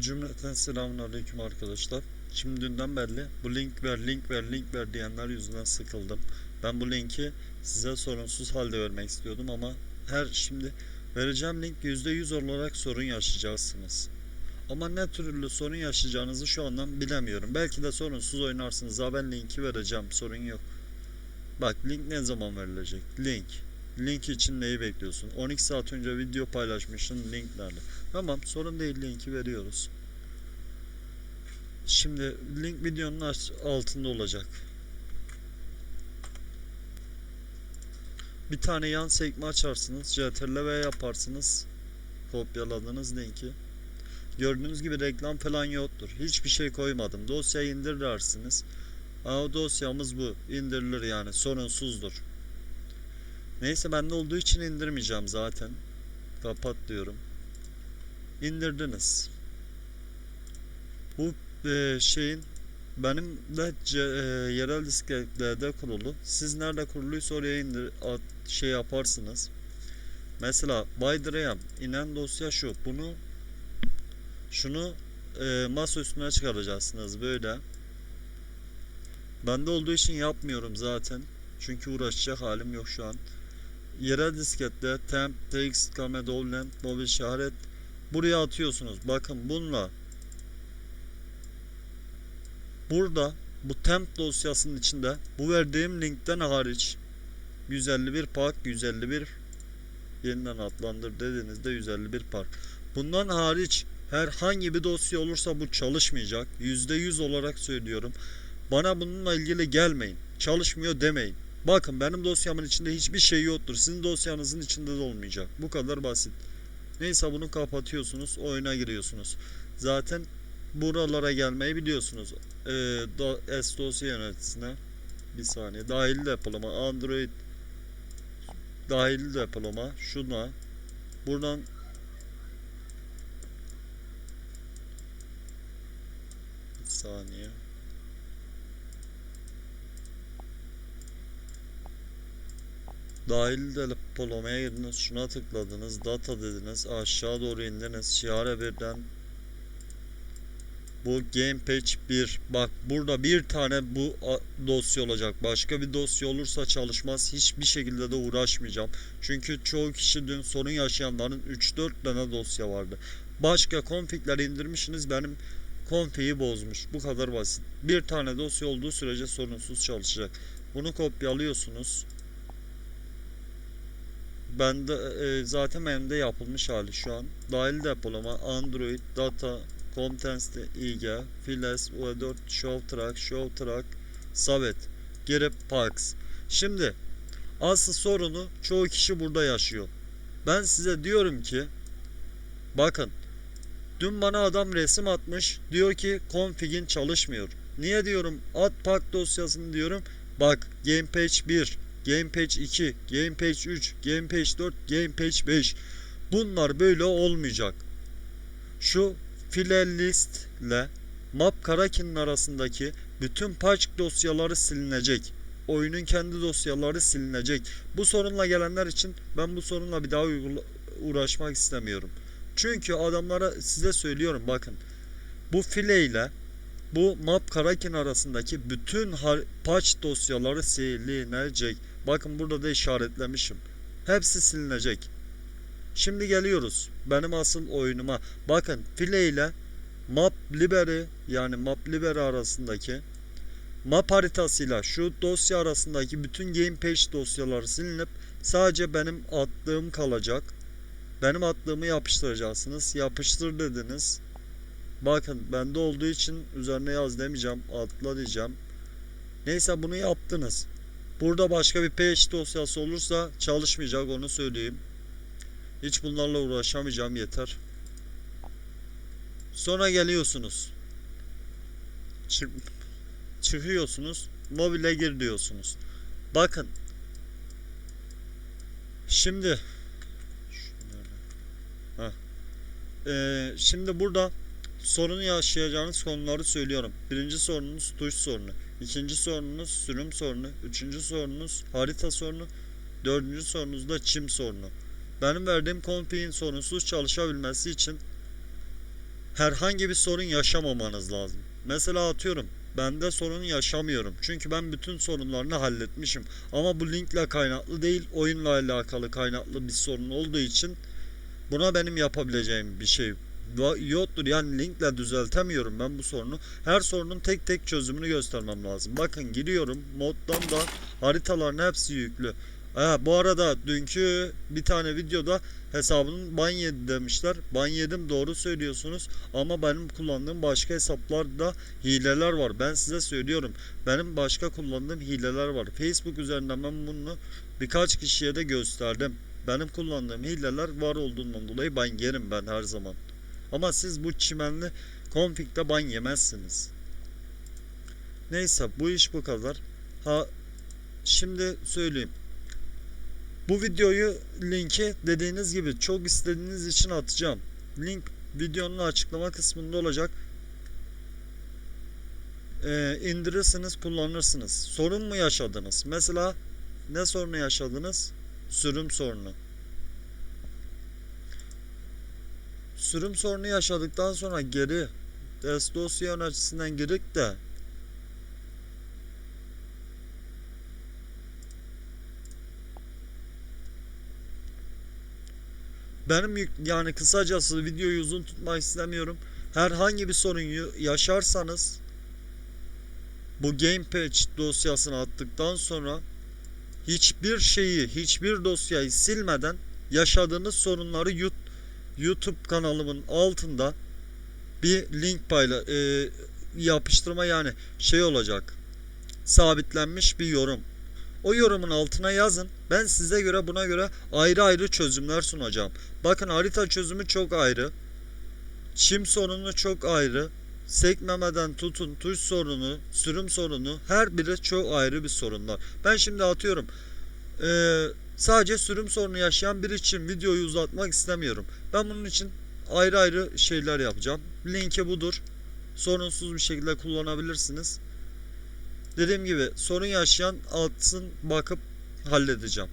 Cümleten selamun aleyküm arkadaşlar. Şimdi dünden belli bu link ver link ver link ver diyenler yüzünden sıkıldım. Ben bu linki size sorunsuz halde vermek istiyordum ama her şimdi vereceğim link %100 olarak sorun yaşayacaksınız. Ama ne türlü sorun yaşayacağınızı şu andan bilemiyorum. Belki de sorunsuz oynarsınız. Daha ben linki vereceğim. Sorun yok. Bak link ne zaman verilecek? Link. Link için neyi bekliyorsun? 12 saat önce video paylaşmışsın link? Tamam sorun değil linki veriyoruz. Şimdi link videonun altında olacak. Bir tane yan sekme açarsınız. CTRL-V yaparsınız. Kopyaladığınız linki. Gördüğünüz gibi reklam falan yoktur. Hiçbir şey koymadım. Dosyayı indir dersiniz. Aa, dosyamız bu. İndirilir yani. Sorunsuzdur. Neyse bende olduğu için indirmeyeceğim zaten. Kapat diyorum. İndirdiniz. Bu e, şeyin benim de e, yerel disketlerde kurulu. Siz nerede kuruluysa oraya indir at, şey yaparsınız. Mesela Bydrayam inen dosya şu. Bunu şunu e, masa üstüne çıkaracaksınız böyle. Bende olduğu için yapmıyorum zaten. Çünkü uğraşacak halim yok şu an. Yerel diskette temp, txt, kame, download, mobil işaret buraya atıyorsunuz. Bakın bununla burada bu temp dosyasının içinde bu verdiğim linkten hariç 151 park 151 yeniden adlandır dediğinizde 151 park. Bundan hariç herhangi bir dosya olursa bu çalışmayacak. %100 olarak söylüyorum. Bana bununla ilgili gelmeyin. Çalışmıyor demeyin. Bakın benim dosyamın içinde hiçbir şey yoktur. Sizin dosyanızın içinde de olmayacak. Bu kadar basit. Neyse bunu kapatıyorsunuz. Oyuna giriyorsunuz. Zaten buralara gelmeyi biliyorsunuz. Ee, do- S dosya yöneticisine bir saniye. Dahili depolama. Android dahili depolama. Şuna. Buradan bir saniye. Dahil depolamaya girdiniz. Şuna tıkladınız. Data dediniz. Aşağı doğru indiniz. Şiare birden bu game page 1 bak burada bir tane bu dosya olacak başka bir dosya olursa çalışmaz hiçbir şekilde de uğraşmayacağım çünkü çoğu kişi dün sorun yaşayanların 3-4 tane dosya vardı başka config'ler indirmişsiniz benim config'i bozmuş bu kadar basit bir tane dosya olduğu sürece sorunsuz çalışacak bunu kopyalıyorsunuz Bende e, zaten benim de yapılmış hali şu an. Dahil depolama, Android, Data, Contents, IG, Files, UE4, Show Track, Show Track, Savet, girip Parks. Şimdi asıl sorunu çoğu kişi burada yaşıyor. Ben size diyorum ki bakın dün bana adam resim atmış diyor ki config'in çalışmıyor. Niye diyorum at park dosyasını diyorum. Bak Game Page 1, Game Page 2, Game Page 3, Game Page 4, Game Page 5. Bunlar böyle olmayacak. Şu file list ile map Karakin'in arasındaki bütün patch dosyaları silinecek. Oyunun kendi dosyaları silinecek. Bu sorunla gelenler için ben bu sorunla bir daha uğraşmak istemiyorum. Çünkü adamlara size söylüyorum bakın. Bu file ile bu map Karakin arasındaki bütün patch dosyaları silinecek. Bakın burada da işaretlemişim. Hepsi silinecek. Şimdi geliyoruz benim asıl oyunuma. Bakın file ile map library yani map library arasındaki map haritasıyla şu dosya arasındaki bütün game page dosyaları silinip sadece benim attığım kalacak. Benim attığımı yapıştıracaksınız. Yapıştır dediniz. Bakın bende olduğu için üzerine yaz demeyeceğim. Atla diyeceğim. Neyse bunu yaptınız. Burada başka bir page dosyası olursa çalışmayacak onu söyleyeyim. Hiç bunlarla uğraşamayacağım yeter. Sonra geliyorsunuz. Çık çıkıyorsunuz. Mobile gir diyorsunuz. Bakın. Şimdi. Ee, şimdi burada sorunu yaşayacağınız konuları söylüyorum. Birinci sorununuz tuş sorunu. İkinci sorununuz sürüm sorunu. Üçüncü sorununuz harita sorunu. Dördüncü sorunuz da çim sorunu. Benim verdiğim config'in sorunsuz çalışabilmesi için herhangi bir sorun yaşamamanız lazım. Mesela atıyorum bende sorun yaşamıyorum. Çünkü ben bütün sorunlarını halletmişim. Ama bu linkle kaynaklı değil, oyunla alakalı kaynaklı bir sorun olduğu için buna benim yapabileceğim bir şey yoktur. Yani linkle düzeltemiyorum ben bu sorunu. Her sorunun tek tek çözümünü göstermem lazım. Bakın giriyorum. Moddan da haritaların hepsi yüklü. Ha, bu arada dünkü bir tane videoda hesabının ban yedi demişler. Ban yedim doğru söylüyorsunuz. Ama benim kullandığım başka hesaplarda hileler var. Ben size söylüyorum. Benim başka kullandığım hileler var. Facebook üzerinden ben bunu birkaç kişiye de gösterdim. Benim kullandığım hileler var olduğundan dolayı ban yerim ben her zaman. Ama siz bu çimenli config'de ban yemezsiniz. Neyse bu iş bu kadar. Ha şimdi söyleyeyim. Bu videoyu linki dediğiniz gibi çok istediğiniz için atacağım. Link videonun açıklama kısmında olacak. Ee, indirirsiniz kullanırsınız. Sorun mu yaşadınız? Mesela ne sorunu yaşadınız? Sürüm sorunu. Sürüm sorunu yaşadıktan sonra geri test dosya yöneticisinden girip de benim yani kısacası videoyu uzun tutmak istemiyorum. Herhangi bir sorun yaşarsanız bu game patch dosyasını attıktan sonra hiçbir şeyi, hiçbir dosyayı silmeden yaşadığınız sorunları Yu- YouTube kanalımın altında bir link payla e, yapıştırma yani şey olacak. Sabitlenmiş bir yorum. O yorumun altına yazın. Ben size göre buna göre ayrı ayrı çözümler sunacağım. Bakın harita çözümü çok ayrı. Çim sorunu çok ayrı. Sekmemeden tutun tuş sorunu, sürüm sorunu her biri çok ayrı bir sorunlar. Ben şimdi atıyorum. Eee sadece sürüm sorunu yaşayan biri için videoyu uzatmak istemiyorum. Ben bunun için ayrı ayrı şeyler yapacağım. Linki budur. Sorunsuz bir şekilde kullanabilirsiniz. Dediğim gibi sorun yaşayan atsın bakıp halledeceğim.